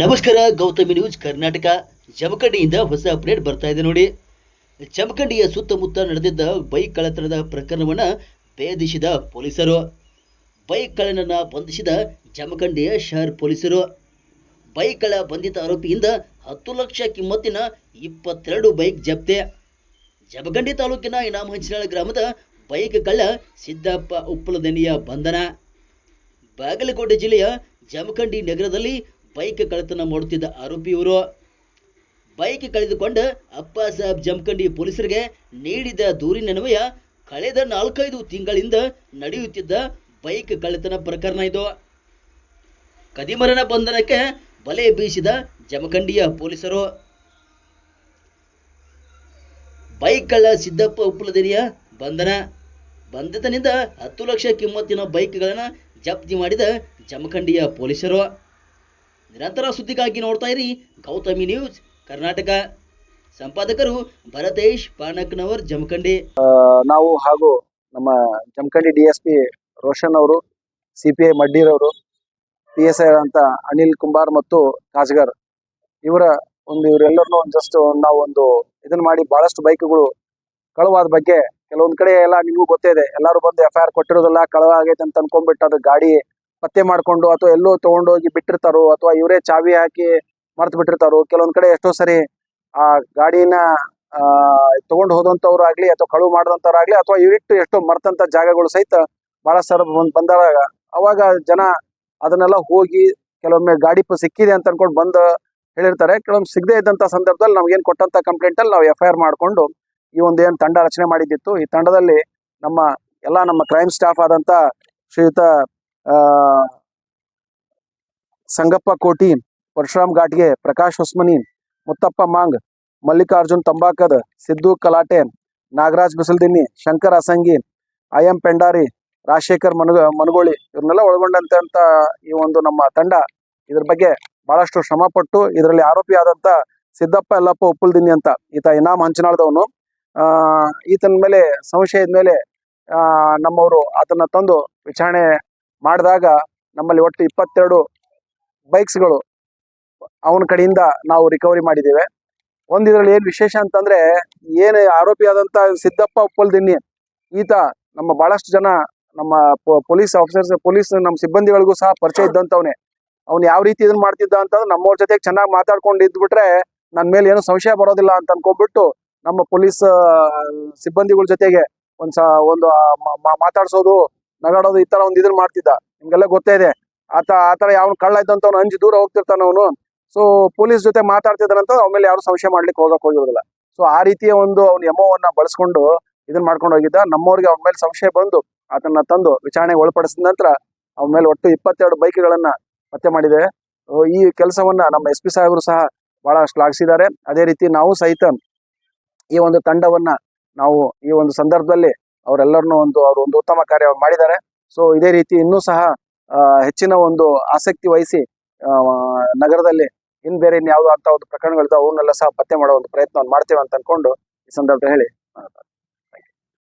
ನಮಸ್ಕಾರ, ಗೌತಮಿ ನ್ಯೂಸ್ ಕರ್ನಾಟಕ. ಜಮಖಂಡಿಯಿಂದ ಹೊಸ ಅಪ್ಡೇಟ್ ಬರ್ತಾ ಇದೆ ನೋಡಿ. ಜಮಖಂಡಿಯ ಸುತ್ತಮುತ್ತ ನಡೆದಿದ್ದ ಬೈಕ್ ಕಳ್ಳತನದ ಪ್ರಕರಣವನ್ನು ಭೇದಿಸಿದ ಪೊಲೀಸರು. ಬೈಕ್ ಕಳ್ಳನನ್ನು ಬಂಧಿಸಿದ ಜಮಖಂಡಿಯ ಶಹರ್ ಪೊಲೀಸರು. ಬೈಕ್ ಕಳ್ಳ ಬಂಧಿತ ಆರೋಪಿಯಿಂದ ಹತ್ತು ಲಕ್ಷ ಕಿಮ್ಮತ್ತಿನ ಇಪ್ಪತ್ತೆರಡು ಬೈಕ್ ಜಪ್ತಿ. ಜಮಖಂಡಿ ತಾಲೂಕಿನ ಇನಾಮ ಹಂಚಿನಾಳ ಗ್ರಾಮದ ಬೈಕ್ ಕಳ್ಳ ಸಿದ್ದಪ್ಪ ಉಪ್ಪಲದನಿಯ ಬಂಧನ. ಬಾಗಲಕೋಟೆ ಜಿಲ್ಲೆಯ ಜಮಖಂಡಿ ನಗರದಲ್ಲಿ ಬೈಕ್ ಕಳ್ಳತನ ಮಾಡುತ್ತಿದ್ದ ಆರೋಪಿಯವರು ಬೈಕ್ ಕಳೆದುಕೊಂಡ ಅಪ್ಪ ಸಾಹೇಬ್ ಜಮಖಂಡಿ ಪೊಲೀಸರಿಗೆ ನೀಡಿದ ದೂರಿನನ್ವಯ ಕಳೆದ ನಾಲ್ಕೈದು ತಿಂಗಳಿಂದ ನಡೆಯುತ್ತಿದ್ದ ಬೈಕ್ ಕಳ್ಳತನ ಪ್ರಕರಣ ಇದು. ಕದಿಮರನ ಬಂಧನಕ್ಕೆ ಬಲೆ ಬೀಸಿದ ಜಮಖಂಡಿಯ ಪೊಲೀಸರು. ಬೈಕ್ ಕಳ್ಳ ಸಿದ್ದಪ್ಪ ಉಪ್ಪಲದಿರಿಯ ಬಂಧನ. ಬಂಧಿತನಿಂದ ಹತ್ತು ಲಕ್ಷ ಕಿಮ್ಮತ್ತಿನ ಬೈಕ್ಗಳನ್ನು ಜಪ್ತಿ ಮಾಡಿದ ಜಮಖಂಡಿಯ ಪೊಲೀಸರು. ನಿರಂತರ ಸುದ್ದಿಗಾಗಿ ನೋಡ್ತಾ ಇರಿ ಗೌತಮಿ ನ್ಯೂಸ್, ಕರ್ನಾಟಕ. ಸಂಪಾದಕರು ಭರತೇಶ್ ಪಾನಕ್ನವರ್ ಜಮಖಂಡಿ. ನಾವು ಹಾಗೂ ನಮ್ಮ Jamakhandi D S P Roshan ಅವರು, ಸಿ ಪಿ ಐ ಮಡ್ಡೀರವರು ಪಿ ಎಸ್ ಐ ಅಂತ ಅನಿಲ್ ಕುಂಬಾರ್ ಮತ್ತು ಕಾಜ್ಗರ್ ಇವರ ಒಂದು ಇವರೆಲ್ಲರನ್ನೂ ಜಸ್ಟ್ ನಾವು ಒಂದು ಇದನ್ನ ಮಾಡಿ ಬಹಳಷ್ಟು ಬೈಕ್ಗಳು ಕಳುವಾದ ಬಗ್ಗೆ ಕೆಲವೊಂದು ಕಡೆ ಎಲ್ಲ ನಿಮಗೂ ಗೊತ್ತೇ ಇದೆ. ಎಲ್ಲರೂ ಬಂದು ಎಫ್ ಐ ಆರ್ ಕೊಟ್ಟಿರೋದಲ್ಲ ಕಳವ ಆಗೈತೆ ಅಂತ ಅನ್ಕೊಂಡ್ಬಿಟ್ಟು ಅದು ಗಾಡಿ ಪತ್ತೆ ಮಾಡ್ಕೊಂಡು ಅಥವಾ ಎಲ್ಲೋ ತಗೊಂಡೋಗಿ ಬಿಟ್ಟಿರ್ತಾರೋ ಅಥವಾ ಇವರೇ ಚಾವಿ ಹಾಕಿ ಮರೆತು ಬಿಟ್ಟಿರ್ತಾರೋ, ಕೆಲವೊಂದ್ ಕಡೆ ಎಷ್ಟೋ ಸರಿ ಆ ಗಾಡಿನ, ಆ, ತಗೊಂಡು ಹೋದಂತವ್ರು ಆಗ್ಲಿ ಅಥವಾ ಕಳುವು ಮಾಡಿದಂತವ್ರಾಗ್ಲಿ ಅಥವಾ ಇವರಿಟ್ಟು ಎಷ್ಟೋ ಮರ್ತಂತ ಜಾಗಗಳು ಸಹಿತ ಬಹಳ ಸರ ಬಂದ್, ಬಂದಾಗ ಅವಾಗ ಜನ ಅದನ್ನೆಲ್ಲ ಹೋಗಿ ಕೆಲವೊಮ್ಮೆ ಗಾಡಿ ಸಿಕ್ಕಿದೆ ಅಂತ ಅನ್ಕೊಂಡು ಬಂದು ಹೇಳಿರ್ತಾರೆ. ಕೆಲವೊಮ್ಮೆ ಸಿಗದೆ ಇದ್ದಂತ ಸಂದರ್ಭದಲ್ಲಿ ನಮ್ಗೇನು ಕೊಟ್ಟಂತ ಕಂಪ್ಲೇಂಟ್ ಅಲ್ಲಿ ನಾವು ಎಫ್ ಐ ಆರ್ ಮಾಡ್ಕೊಂಡು ಈ ಒಂದು ಏನ್ ತಂಡ ರಚನೆ ಮಾಡಿದ್ದಿತ್ತು. ಈ ತಂಡದಲ್ಲಿ ನಮ್ಮ ಎಲ್ಲಾ ನಮ್ಮ ಕ್ರೈಮ್ ಸ್ಟಾಫ್ ಆದಂತ ಶ್ರೀಯುತ ಸಂಗಪ್ಪ ಕೋಟಿ ಪರಶುರಾಮ್ ಘಾಟ್ಗೆ ಪ್ರಕಾಶ್ ಹೊಸ್ಮನಿ, ಮುತ್ತಪ್ಪ ಮಾಂಗ್, ಮಲ್ಲಿಕಾರ್ಜುನ್ ತಂಬಾಕದ್, ಸಿದ್ದು ಕಲಾಟೆ ನಾಗರಾಜ್ ಬಿಸಲ್ದಿನ್ನಿ, ಶಂಕರ್ ಅಸಂಗಿ, ಐ ಎಂ ಪೆಂಡಾರಿ, ರಾಜಶೇಖರ್ ಮನಗ ಮನಗೋಳಿ ಇವ್ರನ್ನೆಲ್ಲ ಒಳಗೊಂಡಂತೆ ಈ ಒಂದು ನಮ್ಮ ತಂಡ ಇದ್ರ ಬಗ್ಗೆ ಬಹಳಷ್ಟು ಶ್ರಮ ಪಟ್ಟು ಇದರಲ್ಲಿ ಆರೋಪಿ ಆದಂತ ಸಿದ್ದಪ್ಪ ಎಲ್ಲಪ್ಪ ಉಪ್ಪುಲ್ದಿನ್ನಿ ಅಂತ ಈತ ಇನಾಮ್ ಆ, ಈತನ ಮೇಲೆ ಸಂಶಯದ ಮೇಲೆ ಆ, ನಮ್ಮವರು ಆತನ ತಂದು ವಿಚಾರಣೆ ಮಾಡಿದಾಗ ನಮ್ಮಲ್ಲಿ ಒಟ್ಟು ಇಪ್ಪತ್ತೆರಡು ಬೈಕ್ಸ್ಗಳು ಅವನ ಕಡೆಯಿಂದ ನಾವು ರಿಕವರಿ ಮಾಡಿದ್ದೇವೆ. ಒಂದು ಇದರಲ್ಲಿ ಏನು ವಿಶೇಷ ಅಂತಂದ್ರೆ, ಏನು ಆರೋಪಿ ಆದಂತ ಸಿದ್ದಪ್ಪ ಉಪ್ಪಲ್ದಿನ್ನಿ, ಈತ ನಮ್ಮ ಬಹಳಷ್ಟು ಜನ ನಮ್ಮ ಪೊಲೀಸ್ ಆಫೀಸರ್ಸ್, ಪೊಲೀಸ್ ನಮ್ಮ ಸಿಬ್ಬಂದಿಗಳಿಗೂ ಸಹ ಪರಿಚಯ ಇದ್ದಂತವನೇ. ಅವ್ನು ಯಾವ ರೀತಿ ಇದನ್ನ ಮಾಡ್ತಿದ್ದ ಅಂತಂದ್ರೆ ನಮ್ಮವ್ರ ಜೊತೆಗೆ ಚೆನ್ನಾಗಿ ಮಾತಾಡ್ಕೊಂಡು ಇದ್ಬಿಟ್ರೆ ನನ್ ಮೇಲೆ ಏನು ಸಂಶಯ ಬರೋದಿಲ್ಲ ಅಂತ ಅನ್ಕೊಂಡ್ಬಿಟ್ಟು ನಮ್ಮ ಪೊಲೀಸ್ ಸಿಬ್ಬಂದಿಗಳ ಜೊತೆಗೆ ಒಂದ್ಸ, ಒಂದು ಮಾತಾಡ್ಸೋದು ನಗಾಡೋದು ಈ ತರ ಒಂದ್ ಇದನ್ನ ಮಾಡ್ತಿದ್ದ. ನಿಮ್ಗೆಲ್ಲ ಗೊತ್ತೇ ಇದೆ. ಆತ, ಆತರ ಯಾವ ಕಳ್ಳ ಇದ್ದಂತ ಅವ್ನು ಅಂಜಿ ದೂರ ಹೋಗ್ತಿರ್ತಾನ ಅವನು. ಸೊ ಪೊಲೀಸ್ ಜೊತೆ ಮಾತಾಡ್ತಿದ್ದಾನಂತ ಮೇಲೆ ಯಾರು ಸಂಶಯ ಮಾಡ್ಲಿಕ್ಕೆ ಹೋಗಕ್ ಹೋಗಿರೋದಿಲ್ಲ. ಸೊ ಆ ರೀತಿಯ ಒಂದು ಅವ್ನ ಎಮೋವನ್ನ ಬಳಸ್ಕೊಂಡು ಇದನ್ನ ಮಾಡ್ಕೊಂಡು ಹೋಗಿದ್ದ. ನಮ್ಮವ್ರಿಗೆ ಅವನ ಮೇಲೆ ಸಂಶಯ ಬಂದು ಆತನ ತಂದು ವಿಚಾರಣೆಗೆ ಒಳಪಡಿಸಿದ ನಂತರ ಅವನ ಮೇಲೆ ಒಟ್ಟು ಇಪ್ಪತ್ತೆರಡು ಬೈಕ್ಗಳನ್ನ ಪತ್ತೆ ಮಾಡಿದೆ. ಈ ಕೆಲಸವನ್ನ ನಮ್ಮ ಎಸ್ ಪಿ ಸಾಹೇಬರು ಸಹ ಬಹಳ ಶ್ಲಾಘಿಸಿದ್ದಾರೆ ಅದೇ ರೀತಿ ನಾವು ಸಹಿತ ಈ ಒಂದು ತಂಡವನ್ನ ನಾವು ಈ ಒಂದು ಸಂದರ್ಭದಲ್ಲಿ ಅವರೆಲ್ಲರನ್ನೂ ಒಂದು, ಅವರು ಒಂದು ಉತ್ತಮ ಕಾರ್ಯ ಮಾಡಿದ್ದಾರೆ. ಸೊ ಇದೇ ರೀತಿ ಇನ್ನೂ ಸಹ ಹೆಚ್ಚಿನ ಒಂದು ಆಸಕ್ತಿ ವಹಿಸಿ ನಗರದಲ್ಲಿ ಇನ್ ಬೇರೆ ಇನ್ಯಾವುದೋ ಅಂತ ಒಂದು ಪ್ರಕರಣಗಳಿದ್ದಾವೆ, ಅವನ್ನೆಲ್ಲ ಸಹ ಪತ್ತೆ ಮಾಡೋ ಒಂದು ಪ್ರಯತ್ನವನ್ನು ಮಾಡ್ತೇವೆ ಅಂತ ಅನ್ಕೊಂಡು ಈ ಸಂದರ್ಭದಲ್ಲಿ ಹೇಳಿ